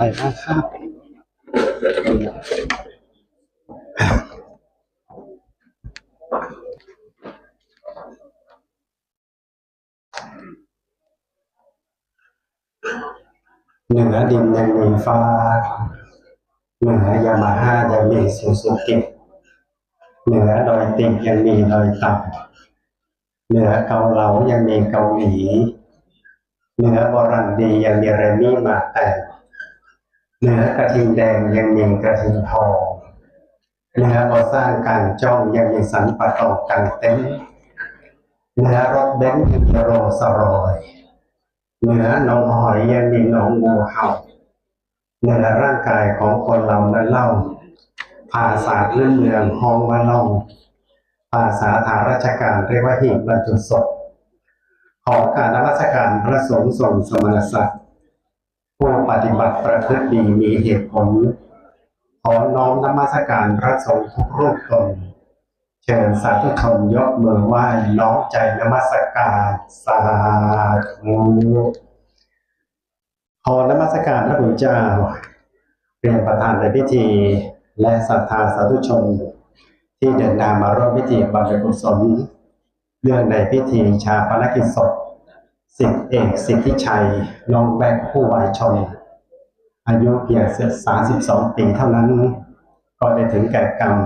ไปบ้างครับเหนือดินยังมีฟ้าเหนือยามาฮ่ายังมีซูซูกิเหนือดอยติงยังมีดอยต่ำเหนือเกาเหลายังมีเกาหลีเหนือบรันดียังมีเรมี่มาแต่ เหนือกระทิงแดงยังมีกระทิงทองเหนือบอสร้างการจ้องยังมีสันปะตองกันเต็นท์เหนือรถเบนซ์ยังมีโรสรอยเหนือหนองหอยยังมีหนองงูเห่าเหนือร่างกายของคนเรานั้นเล่า ภาษาพื้นเมืองห้องว่าล่องภาษาทางราชการเรียกว่าหีบบรรจุศพของการนมัสการพระสงฆ์ทรงสมณศักดิ์ ปฏิบัติประพฤติดีมีเหตุผลขอน้อมนมัสการพระสงฆ์ทุกรูปตนเชิญสาธุชนยกมือไหว้น้อมใจนมัสการสาธุขอนมัสการพระคุณเจ้าเรียนประธานในพิธีและศรัทธาสาธุชน ที่เดินทางมาร่วมพิธีบำเพ็ญกุศลเรื่องในพิธีชาปนกิจศพสิทธิเอกสิทธิชัยน้องแบกผู้วายชน อายุเพียง32ปีเท่านั้น ก็ได้ถึงแก่กรรม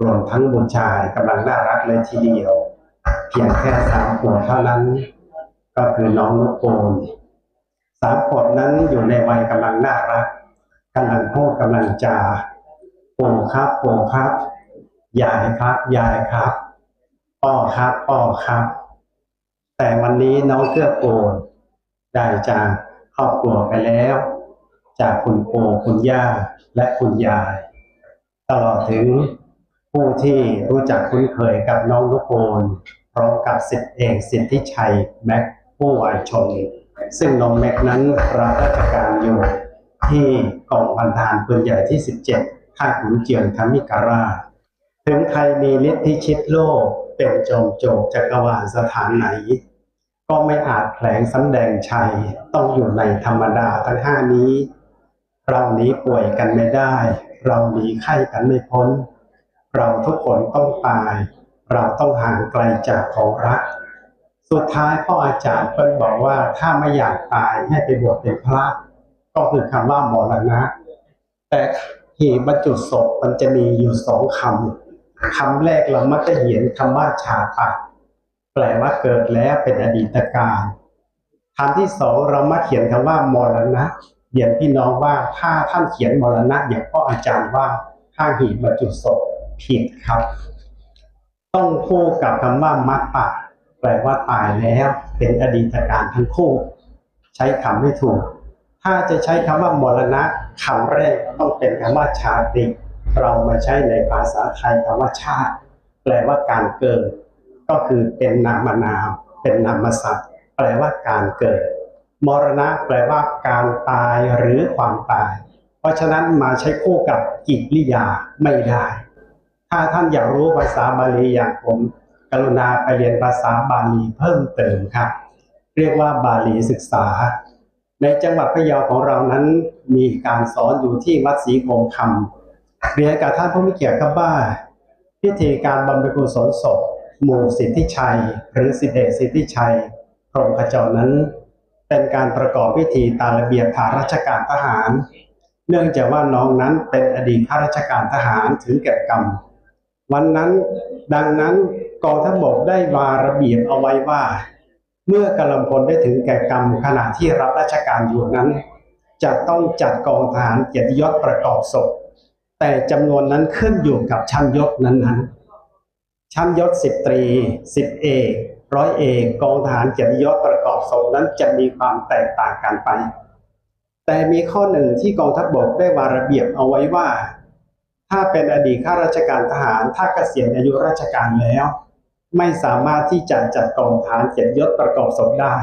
รวมทั้งบุตรชายกำลังน่ารักเลยทีเดียว เพียงแค่สามขวบเท่านั้น ก็คือน้องนกโกนสามขวบนั้นอยู่ในวัยกำลังน่ารักกำลังพูดกำลังจาปู่ครับปู่ครับยายครับยายครับพ่อครับพ่อครับ แต่วันนี้น้องเกื้อกูลได้จากครอบครัวไปแล้ว จากคุณปู่คุณย่าและคุณยาย ตลอดถึงผู้ที่รู้จักคุ้นเคยกับน้องนุโกนพร้อมกับสิทธิเอกสิทธิชัยแม็กผู้วายชน ซึ่งน้องแม็กนั้นรับราชการอยู่ที่กองพันทหารปืนใหญ่ที่ 17ค่ายขุนเจียงธรรมิการา ถึงไทยมีฤทธิชิตโลกเป็นจอมโจกจักรวาลสถานไหน ก็ไม่อาจแผลงสำแดงชัยต้องอยู่ในธรรมดาทั้งห้านี้ เราหนีป่วยกันไม่ได้ เราหนีไข้กันไม่พ้น เราทุกคนต้องตาย เราต้องห่างไกลจากของรัก สุดท้ายพ่ออาจารย์เพิ่นบอกว่าถ้าไม่อยากตายให้ไปบวชเป็นพระ ก็คือคำว่ามรณะ แต่หีบบรรจุศพมันจะมีอยู่สองคำคำแรกเรามักจะเห็นคำว่าชาตะแปลว่าเกิดแล้วเป็นอดีตการคำที่สองเรามักเขียนคำว่ามรณะ เรียนพี่น้องว่าถ้าท่านเขียนมรณะอย่างพ่ออาจารย์ว่าถ้าหีบบรรจุศพผิดครับ ต้องคู่กับคำว่ามัตตะแปลว่าตายแล้ว เป็นอดีตการทั้งคู่ ใช้คำไม่ถูก ถ้าจะใช้คำว่ามรณะคำแรกต้องเป็นคำว่าชาติ เรามาใช้ในภาษาไทยคำว่าชาติ แปลว่าการเกิด ก็คือเป็นนามนาม เป็นนามศัพท์แปลว่าการเกิด มรณะแปลว่าการตายหรือความตาย เพราะฉะนั้นมาใช้คู่กับกิริยาไม่ได้ ถ้าท่านอยากรู้ภาษาบาลีอย่างผม กรุณาไปเรียนภาษาบาลีเพิ่มเติมครับ เรียกว่าบาลีศึกษา ในจังหวัดพะเยาของเรานั้นมีการสอนอยู่ที่วัดศรีโคงคำเรียนกับท่านผู้มีเกียรติครับว่าพิธีการบำเพ็ญกุศลศพหมู่สิทธิชัย หรือสิทธิเอกสิทธิชัยพรหมขจรนั้น เป็นการประกอบพิธีตามระเบียบทางราชการทหาร เนื่องจากว่าน้องนั้นเป็นอดีตข้าราชการทหารถึงแก่กรรม วันนั้นดังนั้นกองทัพบกได้วาระเบียบเอาไว้ว่า เมื่อกำลังพลได้ถึงแก่กรรมขณะที่รับราชการอยู่นั้น จะต้องจัดกองทหารเกียรติยศประกอบศพแต่จำนวนนั้นขึ้นอยู่กับชั้นยศนั้นๆชั้นยศสิบตรีสิบเอก ร้อยเอกกองทหารเกียรติยศประกอบศพนั้นจะมีความแตกต่างกันไป แต่มีข้อหนึ่งที่กองทัพบกได้วางระเบียบเอาไว้ว่า ถ้าเป็นอดีตข้าราชการทหารถ้าเกษียณอายุราชการแล้ว ไม่สามารถที่จะจัดกองทหารเกียรติยศประกอบศพได้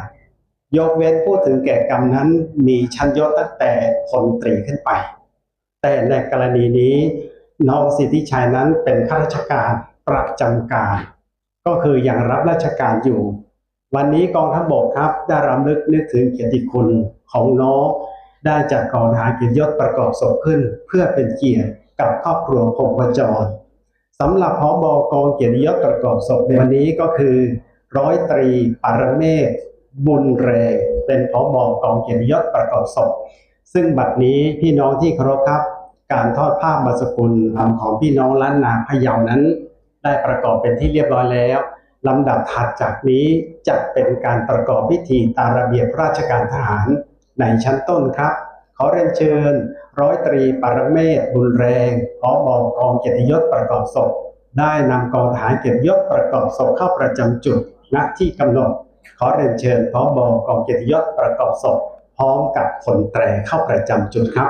ยกเว้นผู้ถึงแก่กรรมนั้นมีชั้นยศตั้งแต่พลตรีขึ้นไป แต่ในกรณีนี้น้องสิทธิชัยนั้นเป็นข้าราชการประจำการ ก็คือยังรับราชการอยู่ วันนี้กองทัพบกครับได้รำลึกนึกถึงเกียรติคุณของน้องได้จัดกองทหารเกียรติยศประกอบศพขึ้น เพื่อเป็นเกียรติกับครอบครัวพงประจรสำหรับพบกองเกียรติยศประกอบศพในวันนี้ก็คือ ร้อยตรีปรเมศบุญแรงเป็นพบกองเกียรติยศประกอบศพ ซึ่งบัดนี้พี่น้องที่เคารพครับ การทอดผ้าบัสกุลทำของพี่น้องล้านนาพะเยานั้น ได้ประกอบเป็นที่เรียบร้อยแล้วลำดับถัดจากนี้จะเป็นการประกอบพิธีตามระเบียบราชการทหารในชั้นต้นครับ ขอเรียนเชิญ ร้อยตรีปรเมศบุญแรงพบอกกองเกียรติยศประกอบศพได้นำกองทหารเกียรติยศประกอบศพเข้าประจำจุดณที่กำหนด ขอเรียนเชิญพบอกองเกียรติยศประกอบศพพร้อมกับผลแตรเข้าประจำจุดครับ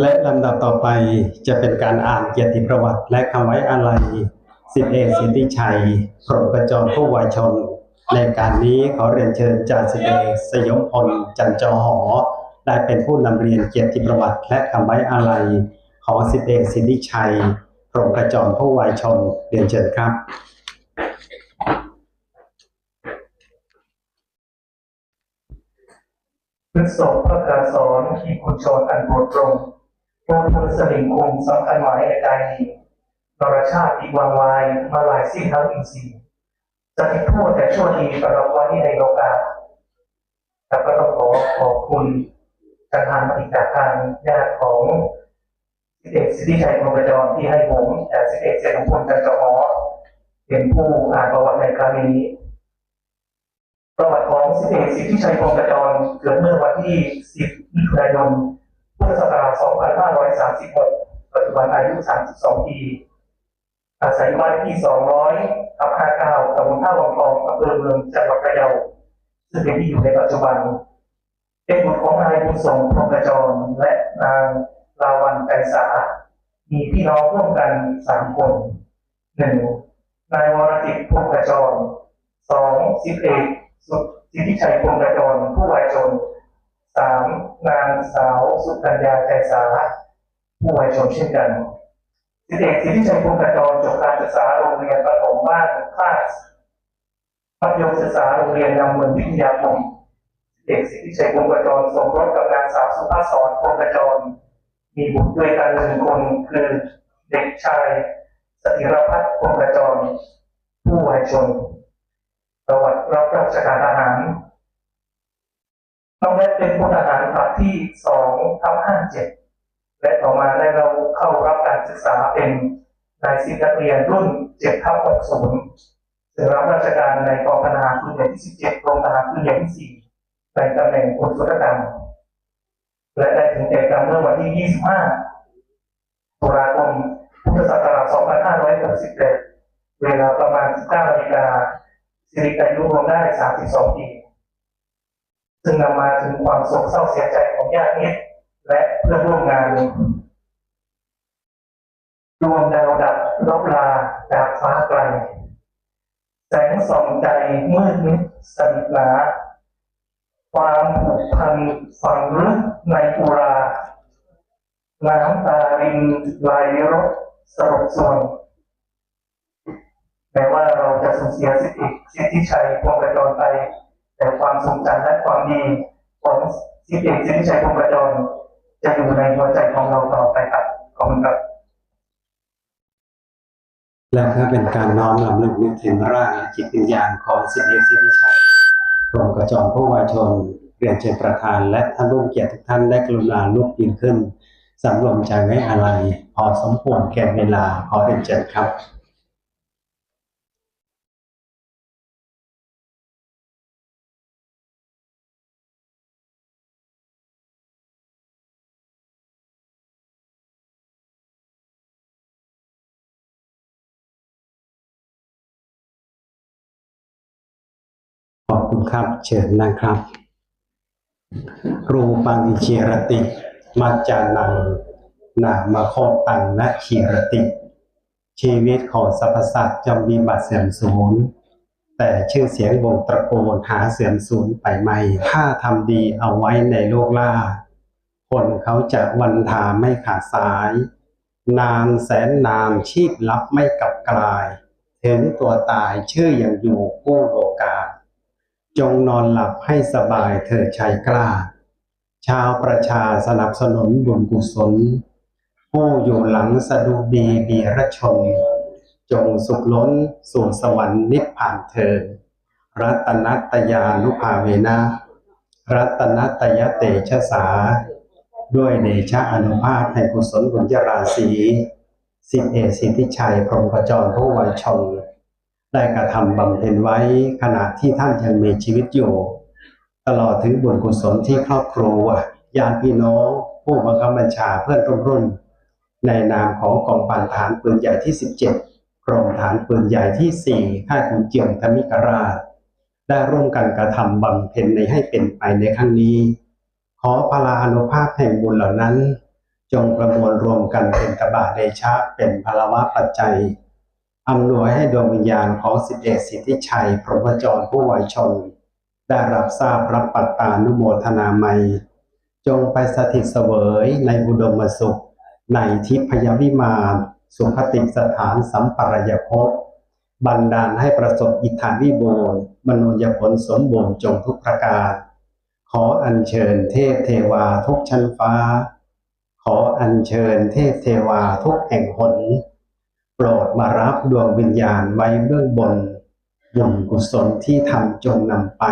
และลำดับต่อไปจะเป็นการอ่านเกียรติประวัติและคำไว้อาลัยสิทธิเอกสิทธิชัยโปรดประจรผู้วายชน ในการนี้ขอเรียนเชิญจ่าสิบเอกสยมพลจันจอหอ ได้เป็นผู้นำเรียนเกียรติประวัติและคำไว้อาลัยของสิทธิเอกสิทธิชัยโปรดประจรผู้วายชนเรียนเชิญครับพฤกษบพระกาสอนที่คุณชนอันโปรดตรง ระพุทธสลิงคงสำคัญหมายในกายนี้นรชาติอีกวางวายมาหลายสิ้นทั้งอินทรีย์จะติดทั่วแต่ชั่วดีตลอดวันที่ในโลกาแต่ก็ต้องขอขอบคุณจันทานมาติจากางญาติของสิทธิเอกสิทธิชัยพรหมจรที่ให้ผมแต่สิทธิเอกเสนพลจันทร์จอหอเป็นผู้อ่านประวัติในครั้งนี้ประวัติของสิทธิเอกสิทธิชัยพงศ์กระจรเกิดเมื่อวันที่ 10 มิถุนายน พุทธศักราช 2536 ปัจจุบันอายุ 32 ปี อาศัยบ้านที่ 200ทับ59ตำบลท่าวังทองอำเภอเมืองจังหวัดพะเยาซึ่งเป็นที่อยู่ในปัจจุบัน เป็นบุตรของนายบุญสงพงศ์กระจรและนางลาวันไกรสา มีพี่น้องร่วมกัน 3 คนหนึ่งนายวรจิตพงกระจรสองสิบเอกสุทธิชัยพงกระจรผู้วายชน สามนางสาวสุกัญญาใจสาผู้วายชนเช่นกันสิทธิเอกสิทธิชัยพงศ์กระจรจบการศึกษาโรงเรียนประถมบ้านท่ามัธยมศึกษาโรงเรียนนำเมืองวิทยาคมสิทธิเอกสิทธิชัยพงศ์กระจรสมรสกับนางสาวสุภาพสรพงศ์กระจรมีบุตรด้วยกันหนึ่งคนคือเด็กชายสถิรพัฒน์พงศ์กระจรผู้วายชนประวัติรับราชการทหาร น้องแรกเป็นพลทหารผลัดที่สองทับห้าเจ็ดและต่อมาได้เราเข้ารับการศึกษาเป็นนายสิบนักเรียนรุ่นเจ็ดทับหกศูนย์ถึงรับราชการในกองพลทหารพื้นใหญ่ที่สิบเจ็ดกรมทหารพื้นใหญ่ที่สี่ในตำแหน่งพลสุรการและได้ถึงแก่กรรมเมื่อวันที่ยี่สิบห้าตุลาคม พุทธศักราชสองพันห้าร้อยหกสิบเอ็ดเวลาประมาณสิบเก้านาฬิกาสิริอายุรวมได้ 32 ปี ซึ่งนำมาถึงความโศกเศร้าเสียใจของญาติมิตรและเพื่อนร่วมงานดวงดาวดับลบลาจากฟ้าไกลแสงส่องใจมืดมิดสนิทหนาความผูกพันฝังลึกในอุราน้ำตารินไหลรถสลบสวงแม้ว่าเราจะสูญเสียสิทธิสิทธิชัยพงศ์ประจรไป แต่ความทรงจำและความดีของสิทธิสิทธิชัยพงประจรจะอยู่ในหัวใจของเราตลอดไปครับขอบคุณครับและเพื่อเป็นการน้อมลำลึกนึกถึงร่างและจิตวิญญาณของสิทธิสิทธิชัยกรมกระจรผู้วายชนเรียนเชิญประธาน และท่านผู้เกียรติทุกท่านได้กรุณาลุกยืนขึ้นสำรวมใจไว้อาลัยพอสมควรแก่เวลาขอเรียนเชิญครับ คุณครับ เชิญนะครับ รูปังเชียรติ มาจานังนามาโคตังนะเชียรติ ชีวิตของสรรพสัตว์จะมีบัตรเสื่อมสูญแต่ชื่อเสียงวงตระกูลหาเสื่อมสูญไปไม่ถ้าทำดีเอาไว้ในโลกล่า คนเขาจะวันทาไม่ขาดสาย นานแสนนานชีพลับไม่กลับกลาย ถึงตัวตายชื่อยังอยู่กู้โลกา จงนอนหลับให้สบายเถิดชายกล้า ชาวประชาสนับสนุนบุญกุศลผู้อยู่หลังสะดุดีบีรชน จงสุขล้นสู่สวรรค์นิพพานเถิดรัตนัตยานุภาเวนะรัตนัตยเตชะสา ด้วยเดชะอนุภาพแห่งกุศลบุญญาราศีสิทธิเอสิทธิชัยพรหมกจรผู้วัยชน ได้กระทำบำเพ็ญไว้ขณะที่ท่านยังมีชีวิตอยู่ ตลอดถึงบุญกุศลที่ครอบครัวญาติพี่น้องผู้บังคับบัญชาเพื่อนร่วมรุ่น ในนามของกองพันฐานปืนใหญ่ที่ 17 กรมฐานปืนใหญ่ที่ 4 ค่ายขุนเจียมธมิกราช ได้ร่วมกันกระทำบำเพ็ญในให้เป็นไปในครั้งนี้ ขอพลานุภาพแห่งบุญเหล่านั้น จงประมวลรวมกันเป็นตบะเดชะเป็นพลวะปัจจัย อำนวยให้ดวงวิญญาณของสิทธิเอกสิทธิชัย พรหมจรผู้วัยชน ได้รับทราบรับปัตตานุโมทนาไมยจงไปสถิตเสวยในอุดมสุข ในทิพยวิมานสุขติสถานสัมปรายภพบันดาลให้ประสบอิทธาวิบูรณ์มนุญผลสมบูรณ์จงทุกประการ ขออัญเชิญเทพเทวาทุกชั้นฟ้า ขออัญเชิญเทพเทวาทุกแห่งหน รดมารับดวงวิญญาณไว้เบื้องบนบุญกุศลที่ทำจงนำไป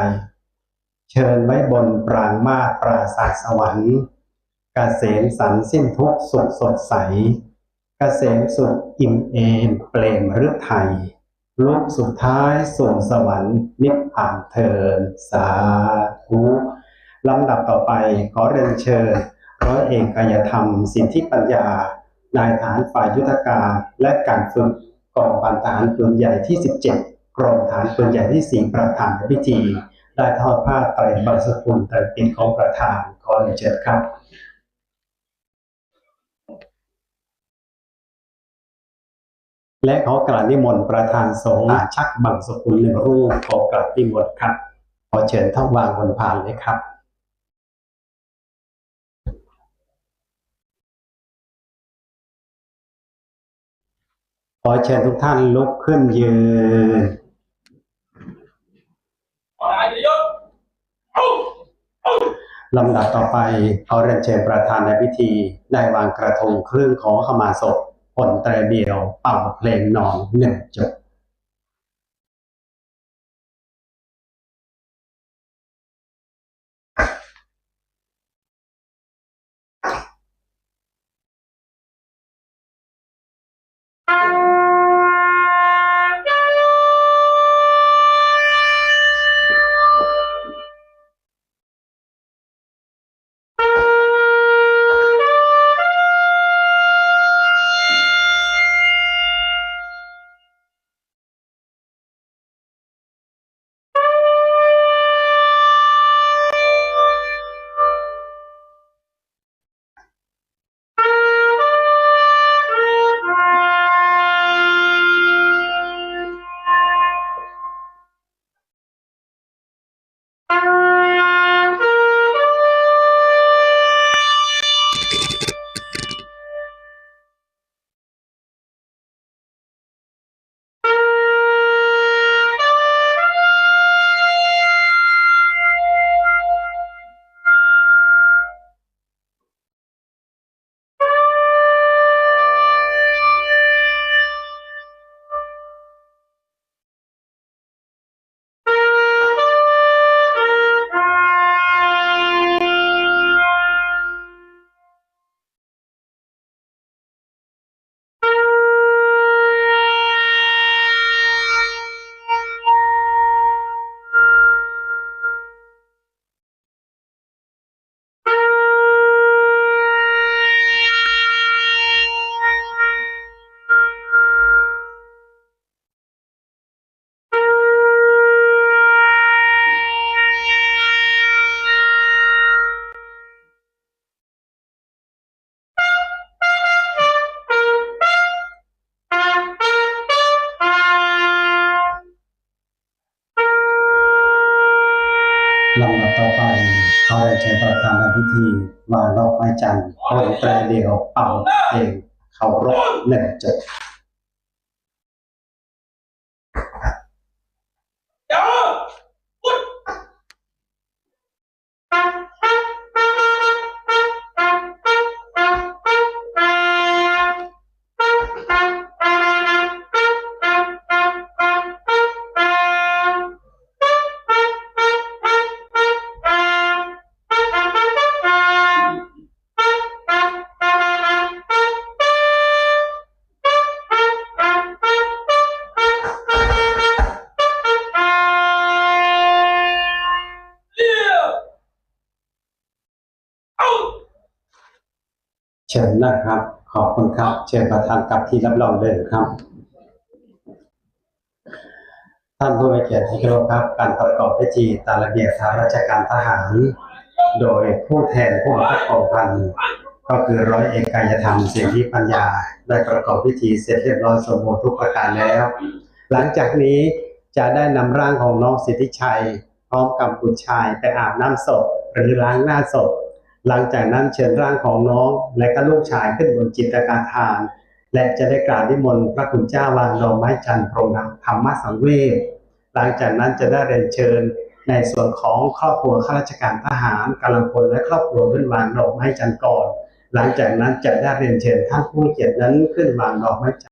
เชิญไว้บนปรางมาปราศาสตร์สวรรค์กเกษมสันสิ้นทุกสุขสดใสกเกษมสุขอิ่มเอมเปลมฤทัยลุกสุดท้ายสู่สวรรค์นิพพานเทินสาธุลำดับต่อไปขอเรียนเชิญร้อยเอกกายธรรมสิทธิปัญญา นายทหารฝ่ายยุทธการและการฝึกกองพันทหารปืนใหญ่ที่ 17 กรมฐานปืนใหญ่ที่ 4 ประธานพิธี ได้ทอดผ้าไตรบังสกุลไตรปิฎของประธานขอเรียนเชิญครับและขอกราบนิมนต์ประธานสงฆ์อาชักบังสกุลหนึ่งรูปขอกราบนิมนต์ครับ ขอเชิญท่านวางบนพานเลยครับ ขอเชิญทุกท่านลุกขึ้นยืนลำดับต่อไปขอเรียนเชิญประธานในพิธี ได้วางกระทงเครื่องขอขมาศพผลแตรเดียวเป่าเพลงนอนหนึ่งจบ ลำดับต่อไปเขาได้ใช้ประธานในพิธีวางดอกไม้จันทร์โปรยแปลเดียวเป่าเองเขารบหนึ่งจบ เชิญนะครับ ขอบคุณครับ เชิญประธานกับที่รับรองเลยครับ ท่านผู้มีเกียรติที่เคารพครับ การประกอบพิธีตามระเบียบทางราชการทหาร โดยผู้แทนผู้บังคับกองพันก็คือร้อยเอกกายธรรมเสียงที่ปัญญา ได้ประกอบพิธีเสร็จเรียบร้อยสมบูรณ์ทุกประการแล้ว หลังจากนี้จะได้นำร่างของน้องสิทธิชัย พร้อมกับบุตรชายไปอาบน้ำศพหรือล้างหน้าศพ หลังจากนั้นเชิญร่างของน้องและก็ลูกชายขึ้นบนจิตกาทาน และจะได้กราบนิมนต์พระคุณเจ้าวางดอกไม้จันทร์พรมธรรมสังเวชหลังจากนั้นจะได้เรียนเชิญในส่วนของครอบครัวข้าราชการทหารกำลังพลและครอบครัวขึ้นวางดอกไม้จันทร์ก่อน หลังจากนั้นจะได้เรียนเชิญท่านผู้เกียรตินั้นขึ้นวางดอกไม้จันทร์